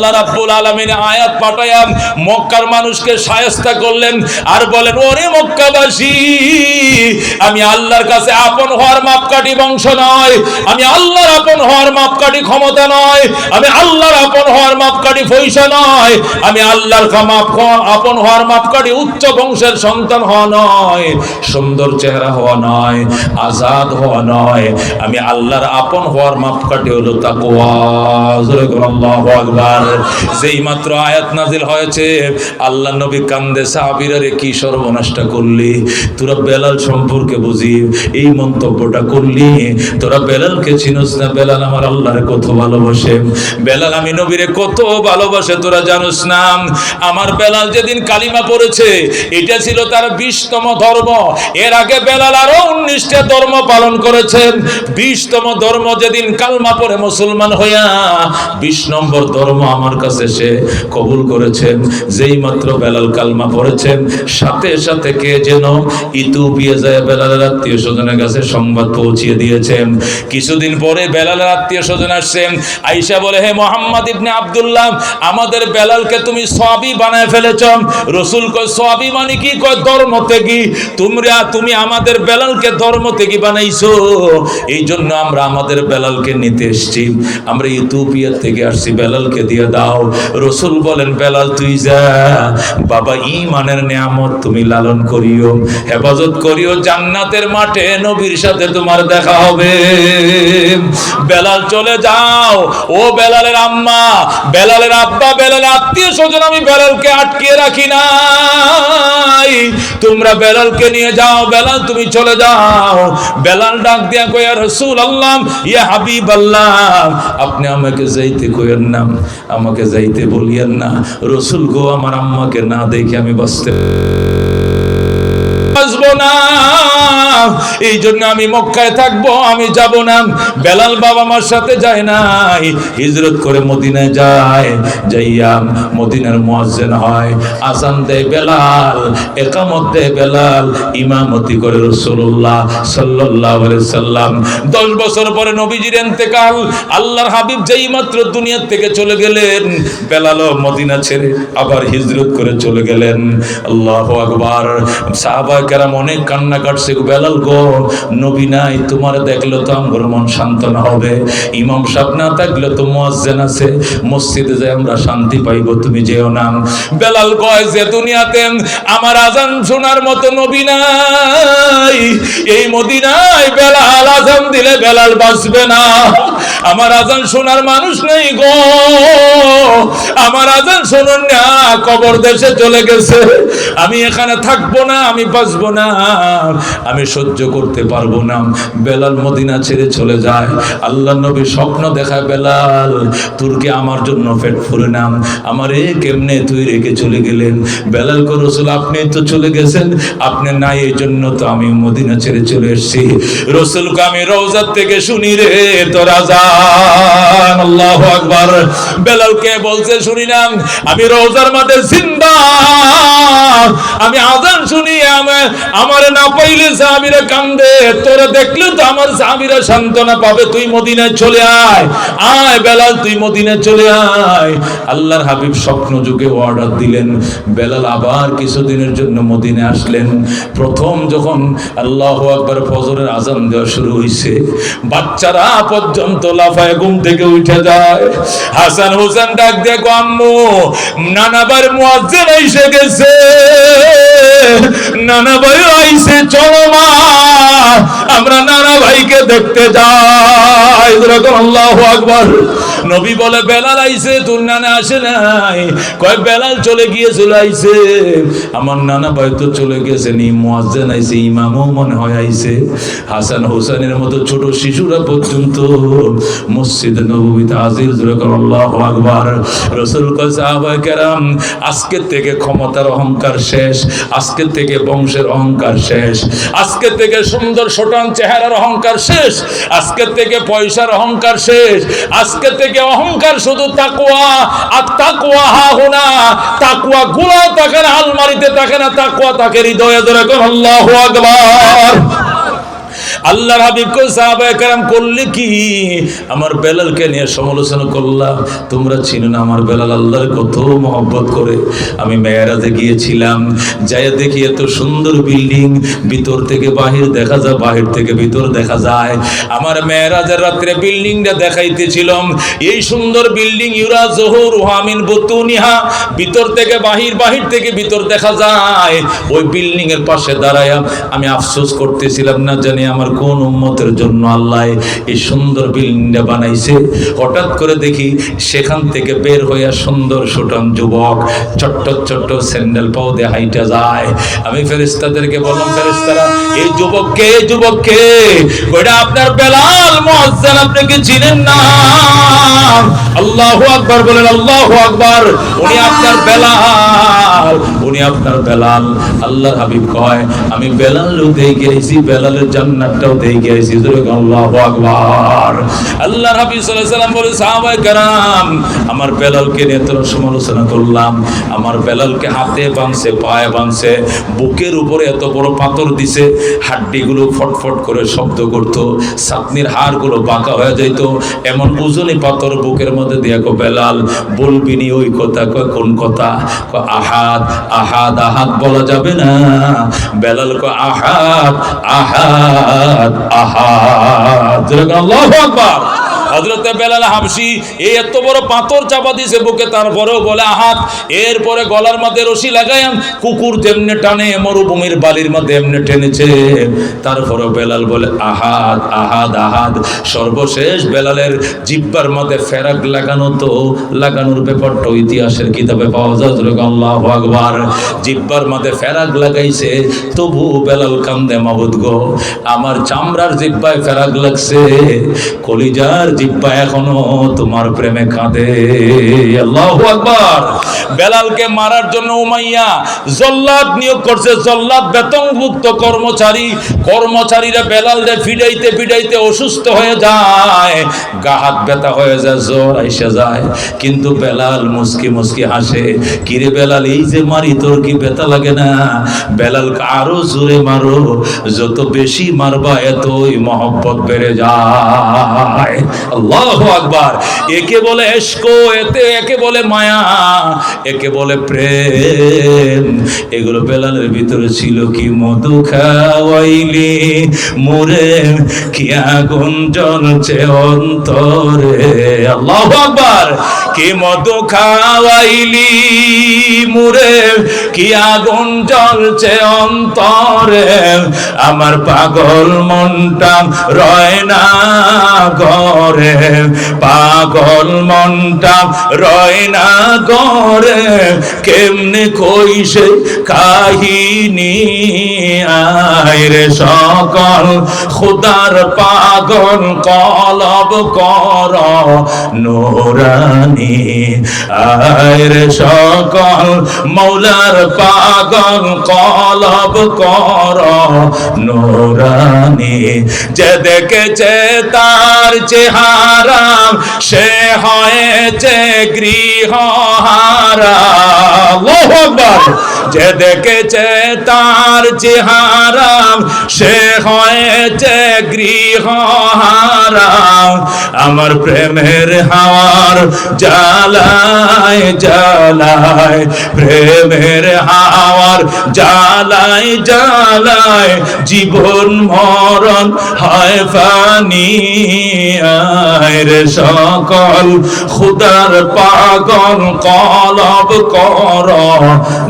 আল্লাহ রাব্বুল আলামিন আয়াত পাঠায়া মক্কার মানুষকে শায়েস্তা করলেন আর বলেন, ওরে মক্কাবাসী, আমি আল্লাহর কাছে আপন হওয়ার মাপকাঠি বংশ নয়। আমি আল্লাহর আপন হওয়ার মাপকাঠি ক্ষমতা নয়। আমি আল্লাহর আপন হওয়ার মাপকাঠি পয়সা নয়। আমি আল্লাহর মাপ আপন হওয়ার মাপকাঠি উচ্চ বংশের সন্তান হওয়া নয়। সুন্দর চেহারা হওয়া নয়, আজাদ হওয়া নয়। আমি আল্লাহর আপন হওয়ার মাপকাঠি হলো বলো আল্লাহু আকবার। যেই মাত্র আয়াত নাজিল হয়েছে, আল্লাহ নবী কান্দে সাহাবীরা রে কি সর্বনাশটা করলি? তোরা বেলাল সম্পর্কে বুঝি, এই মন্তব্যটা করলি? তোরা বেলালকে চিনস না? বেলাল আমার আল্লাহরে কত ভালোবাসে। বেলাল, আমি নবীরে কত ভালোবাসে, তোরা জানোস না? আমার বেলাল যেদিন কালিমা পড়েছে, এটা ছিল তার বিশতম ধর্ম। এর আগে বেলাল আরও উনিশটা ধর্ম পালন করেছেন। বিশতম ধর্ম যেদিন কালমা পড়ে মুসলমান হইয়া, বিশ নম্বর ধর্ম আমার কাছে সে কবুল করেছেন। যেই মাত্র বেলাল কালমা পড়েছেন, সাথে সাথে কে যেন ইতুপিয়ে যায় বেলালের আত্মীয় স্বজনের কাছে সংবাদ পৌঁছিয়ে দিয়েছেন। কিছুদিন পরে বেলালের আত্মীয় স্বজন আসছেন। আইসা বলে, হে মোহাম্মদ ইবনে আব্দুল্লাহ, আমাদের বেলালকে তুমি সবই বানায় ফেলেছ। রসুল কয়, সবই মানে কি? কয়, ধর্ম থেকে তোমরা, তুমি আমাদের বেলালকে ধর্ম থেকে বানাইছো। এই জন্য আমরা আমাদের বেলালকে নিতে এসেছি। আমরা ইথিওপিয়া থেকে আসছি, বেলালকে দিয়ে দাও। রসুল বলেন, বেলাল, তুই যা। বাবা ইমানের নিয়ামত তুমি লালন করিও, হেফাজত করিও, জান্নাতের মাঠে নবীর সাথে তোমার দেখা হবে। বেলাল, চলে যাও। ও বেলালের আম্মা, বেলালের আব্বা, বেলালের আত্মীয় স্বজন আমি বেলালকে আটকিয়ে রাখি নাই। তোমরা বেলালকে নিয়ে যাও। বেলাল, তুমি চলে যাও। বেলাল ডাক দিয়া কইয়া রসুল আল্লাহ ইয়া হাবিব আল্লাহ আপনি আমাকে যাইতে কইয়েন না। আমাকে যাইতে বলিয়েন না। রসুল গো আমার আম্মাকে না দেখে আমি বাঁচতে বাঁচব না। এই জন্য আমি মক্কায় থাকব, আমি যাব না। বেলাল বাবা মার সাথে যায় নাই, হিজরত করে মদিনায় যায়, যাইয়া মদিনার মুয়াজ্জিন হয়। আজান দেয় বেলাল, একামত দেয় বেলাল, ইমামতি করে রাসূলুল্লাহ সাল্লাল্লাহু আলাইহি সাল্লাম। 10 বছর পরে নবীজির ইন্তেকাল, আল্লাহর হাবিব যেই মাত্র দুনিয়া থেকে চলে গেলেন, বেলালও মদিনা ছেড়ে আবার হিজরত করে চলে গেলেন। আল্লাহু আকবার। সাহাবা কেরাম অনেক কান্না কাটছে গো বেলাল গো, নবী নাই, তোমার দেখলে তো আমার মন সান্ত্বনা হবে। ইমাম সাহেব না থাকলে তো মুয়াজ্জিন আছে, মসজিদে যে আমরা শান্তি পাইব, তুমি যেও না। বেলাল কয়, যে দুনিয়াতে আমার আজান শোনার মতো নবী নাই, এই মদিনায় বেলাল আজান দিলে বেলাল বাঁচবে না। আমার আজান শোনার মানুষ নেই গো, আমার আজান শুনুন না, কবর দেশে চলে গেছে। আমি এখানে থাকব না, আমি বাঁচবো না। আমি সহ্য করতে পারব না। বেলাল মদিনা ছেড়ে চলে যায়। আল্লাহ নবী স্বপ্ন দেখায়, বেলাল তোরকে আমার জন্য পেট ফুলে নাম আমার এ কেমনে তুই রেখে চলে গেলেন? বেলাল কো রসুল, আপনি তো চলে গেছেন। আপনি নাই, এই জন্য তো আমি মদিনা ছেড়ে চলে এসেছি। রসুলকে আমি রওজার থেকে শুনি রে, তোর আজান আল্লাহু আকবার। বেলালকে বলছে, শুনি না, আমি রওজার মাঝে জিন্দা। আমি আজান শুনি আমার না পাইলে সাহাবীরা কান্দে, তোরা দেখলে তো আমার সাহাবীরা সান্ত্বনা পাবে, তুই মদিনায় চলে আয় আয় বেলাল, তুই মদিনায় চলে আয়। আল্লাহর হাবিব স্বপ্ন যুগে অর্ডার দিলেন, বেলাল আবার কিছুদিনের জন্য মদিনে আসলেন। প্রথম যখন আল্লাহ আকবার ফজরের আজান দেওয়া শুরু হয়েছে বাচ্চারা পর্যন্ত লাফায় ঘুম থেকে উঠে যায়। হাসান হোসেন ডাক দেখো আম্মু নানাবার মুয়াজ্জিন এসে গেছে। নানা ভাই আইসে চলো মা আমরা নানা ভাইকে দেখতে যাই। আকবার। নবী বলে, বেলাল তোর নানা আসে নাই। বেলাল চলে গিয়েছিল আমার নানা চলে গেছে, নি ইমামও মনে হয় হাসান হোসেনের মতো ছোট শিশুরা পর্যন্ত মসজিদ যেরকম আল্লাহু আকবার। রাসূল কেরাম, আজকে থেকে ক্ষমতার অহংকার শেষ, আজকে থেকে বংশের অহংকার শেষ, আজকে থেকে সুন্দর সোটান চেহারার অহংকার শেষ, আজকে থেকে পয়সার অহংকার শেষ। আজকে থেকে অহংকার শুধু তাকুয়া, আর তাকুয়া হা হোনা তাকুয়া গুলো তাকে আলমারিতে তাকে না, তাকুয়া তাকে হৃদয়ে ধরে আল্লাহু আকবার। আল্লাহর হাবিব কই, সাহাবায়ে কেরাম, করলে কি? আমার বেলালকে নিয়ে সমালোচনা করলাম। তোমরা চিনো না, আমার বেলাল আল্লাহর কত মহব্বত করে। আমি মেয়েরাজে গিয়েছিলাম যাই দেখি এত সুন্দর বিল্ডিং, ভিতর থেকে বাহির দেখা যায়, বাহির থেকে ভিতর দেখা যায়। আমার মেয়েরাজের রাত্রে বিল্ডিংটা দেখাইতেছিলাম। এই সুন্দর বিল্ডিং, ইউরা জহুর হামিন বতুনিহা, ভিতর থেকে বাহির বাহির থেকে ভিতর দেখা যায়। ওই বিল্ডিং এর পাশে দাঁড়ায় আমি আফসোস করতেছিলাম, না জানি আমার কোন উম্মতের জন্য আল্লাহ এই সুন্দর বিল্ডিংটা বানাইছে? হঠাৎ করে দেখি সেখান থেকে বের হইয়া সুন্দর সুটন যুবক ছোট্ট ছোট্ট স্যান্ডেল পাও দিয়ে হাইটা যায়। আমি ফেরেস্তাদেরকে বললাম ফেরেস্তারা এই যুবককে এই যুবককে ওইটা আপনার বেলাল মুয়াজ্জিন আপনি কি চিনেন না। আল্লাহু আকবার বলেন, আল্লাহু আকবার, উনি আপনার বেলাল, উনি আপনার বেলাল। আল্লাহ হাবিব কয়, আমি বেলাল দেই গেছি বেলালের জান্নাতটাও দেই গেছি আল্লাহু আকবার। আল্লাহর হাবিব সাল্লাল্লাহু আলাইহি সাল্লাম বলে সাহাবায়ে কেরাম, আমার বেলালকে নিয়ে তোরা সমালোচনা করলাম। আমার বেলালকে হাতে বাঁধছে, পায়ে বাঁধছে, বুকের উপরে এত বড় পাথর দিছে, হাড্ডিগুলো ফটফট করে শব্দ করত সাতনির হাড়গুলো বাঁকা হয়ে যাইতো। এমন ওজনে পাথর বুকের মধ্যে দিয়া কো বেলাল, বলবি নি ওই কথা, কয়, কোন কথা? কয়, আহাদ আহাদ আহাদ বলা যাবে না। বেলাল কয় আহাদ। আহাদ আহাদ। আল্লাহু আকবার। হজরত বেলাল হাবসি এই এত বড় পাথর চাপা দিয়েছে বুকে, তারপরেও বলে, আহাত, এরপরে গলার মধ্যে রশি লাগাই কুকুর যেমনে টানে, মরুভূমির বালির মধ্যে এমনি টেনেছে। তারপরে বেলাল বলে আহাদ আহাদ আহাদ সর্বশেষ বেলালের জিব্বার মধ্যে ফেরাক লাগানো তো, লাগানোর ব্যাপারটা ইতিহাসের কিতাবে পাওয়া যায় আল্লাহ আকবার। জিব্বার মধ্যে ফেরাক লাগাইছে, তবু বেলাল কান্দে, মাবুদ গো, আমার চামড়ার জিব্বায় ফেরাক লাগছে, কলিজার জিব্বা এখনও তোমার প্রেমে কাঁদে। আল্লাহু আকবার। বেলালকে মারার জন্য উমাইয়া জল্লাদ নিয়োগ করছে। জল্লাদ বেতনভুক্ত কর্মচারী। কর্মচারীরা বেলালরে ফিডাইতে ফিডাইতে অসুস্থ হয়ে যায়। গা হাত ব্যথা হয়ে যায়, জ্বর আইসে যায়। কিন্তু বেলাল মুসকি মুসকি হাসে, কিরে বেলাল, এই যে মারি, তোর কি ব্যথা লাগে না? বেলালকে আরও জোরে মারো, যত বেশি মারবা, এতই মহব্বত বেড়ে যায়। আল্লাহ আকবার। একে বলে এসকো এতে একে বলে মায়া, একে বলে প্রেম। এগুলো বেলালের ভিতরে ছিল কি মধু খাওয়াইলি? মোরে কি আগুন জ্বলছে অন্তরে? আল্লাহ আকবার। কি মধু খাওয়াইলি? মুরে কি আগুন জ্বলছে অন্তরে? আমার পাগল মনটা রয় না ঘরে। পাগল মনটা রয় না ঘরে কেমনে কইছে কাহিনী? আইরে সকল খুদার পাগল, কলব কর নোরানি। আইরে সকল মৌলার পাগল, কলব কর নোরানি। যে দেখেছে তার চেহারা সে হয়েছে আল্লাহু আকবার। যে দেখেছে তার চেহারা সে হয়েছে গৃহহারা আমার প্রেমের হাওয়ার জ্বালায় জ্বালায়, প্রেমের হাওয়ার জ্বালায় জ্বালায়, জীবন মরণ হয় ফানি রে সকল, খুদার পাগল কলব কর।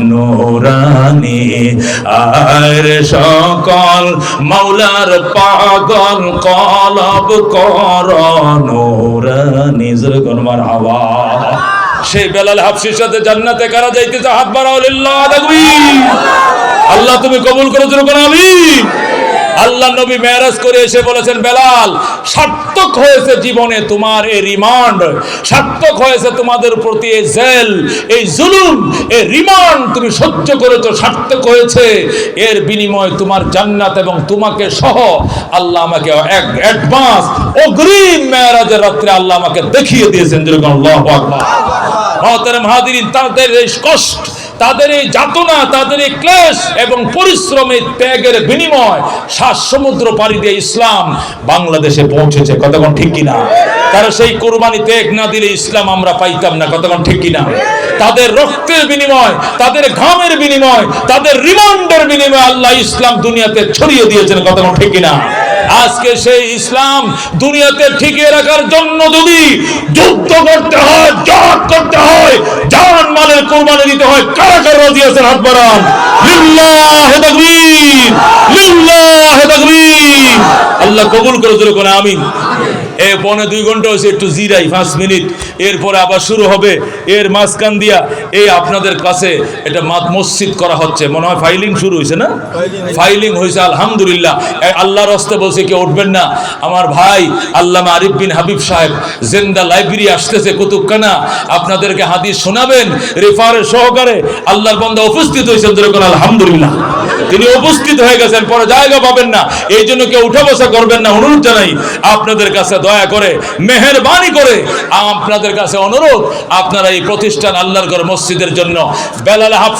নোরানি আর সকল মৌলার পাগল কলব কর। নোরানি, জোরে গনমার হাওয়া সেই বেলাল হাফসির সাথে জান্নাতে কারা যাইতেছে? হাত বাড়াও লিল্লাহ, আল্লাহ তুমি কবুল করে জোরে আমি আল্লাহ নবী মেরাজ করে এসে বলেছেন, বেলাল, সার্থক হয়েছে জীবনে তোমার এই রিমান্ড সার্থক হয়েছে তোমাদের প্রতি এই জেল, এই জুলুম, এই রিমান্ড তুমি সহ্য করেছ, সার্থক হয়েছে। এর বিনিময়ে তোমার জান্নাত এবং তোমাকে সহ আল্লাহ আমাকে এক অ্যাডভান্স অগ্রিম মেরাজের রাত্রে আল্লাহ আমাকে দেখিয়ে দিয়েছেন, যেরকম আল্লাহু তাদের এই কষ্ট তাদের এই যাতনা, তাদের এই ক্লেশ এবং পরিশ্রমের ত্যাগের বিনিময় সাত সমুদ্র পাড়ি দিয়ে ইসলাম বাংলাদেশে পৌঁছেছে। কতক্ষণ ঠিক কিনা? তারা সেই কোরবানি ত্যাগ না দিলে ইসলাম আমরা পাইতাম না। কতক্ষণ ঠিক কিনা? তাদের রক্তের বিনিময়, তাদের ঘামের বিনিময়, তাদের রিমান্ডের বিনিময় আল্লাহ ইসলাম দুনিয়াতে ছড়িয়ে দিয়েছেন। কতক্ষণ ঠিক কিনা? আজকে সেই ইসলাম দুনিয়াতে ঠিকিয়ে রাখার জন্য যদি যুদ্ধ করতে হয় জট করতে হয় জান মালের কোরবানি দিতে হয়, কারা কারা রাজি আছেন? হাত বাড়ান। লিল্লাহে তাকবীর লিল্লাহে তাকবীর। আল্লাহ কবুল করে দিল কোন আমিন। এ পনে দুই ঘণ্টা হয়েছে একটু জিরাই পাঁচ মিনিট। এরপরে আবার শুরু হবে। এর মাঝখান দিয়া এই আপনাদের কাছে এটা মাত মসজিদ করা হচ্ছে। মনে হয় ফাইলিং শুরু হয়েছে না? ফাইলিং হয়েছে। আলহামদুলিল্লাহ। এ আল্লাহর হস্তে বলছে কেউ উঠবেন না। আমার ভাই আল্লামা আরিফ বিন হাবিব সাহেব জেন্দা লাইব্রেরি আসতেছে কুতুবখানা। আপনাদেরকে হাদিস শোনাবেন। রেফারের সহকারে আল্লাহর বন্ধা উপস্থিত হয়েছেন যেরকম আলহামদুলিল্লাহ। তিনি উপস্থিত হয়ে গেছেন, পরে জায়গা পাবেন না। এই জন্য কেউ উঠে বসা করবেন না, অনুরোধ জানাই, আপনাদের কাছে দয়া করে, মেহরবানি করে আপনাদের কাছে অনুরোধ, আপনারা এই প্রতিষ্ঠান আল্লাহর ঘর মসজিদের জন্য বেলাল হাফ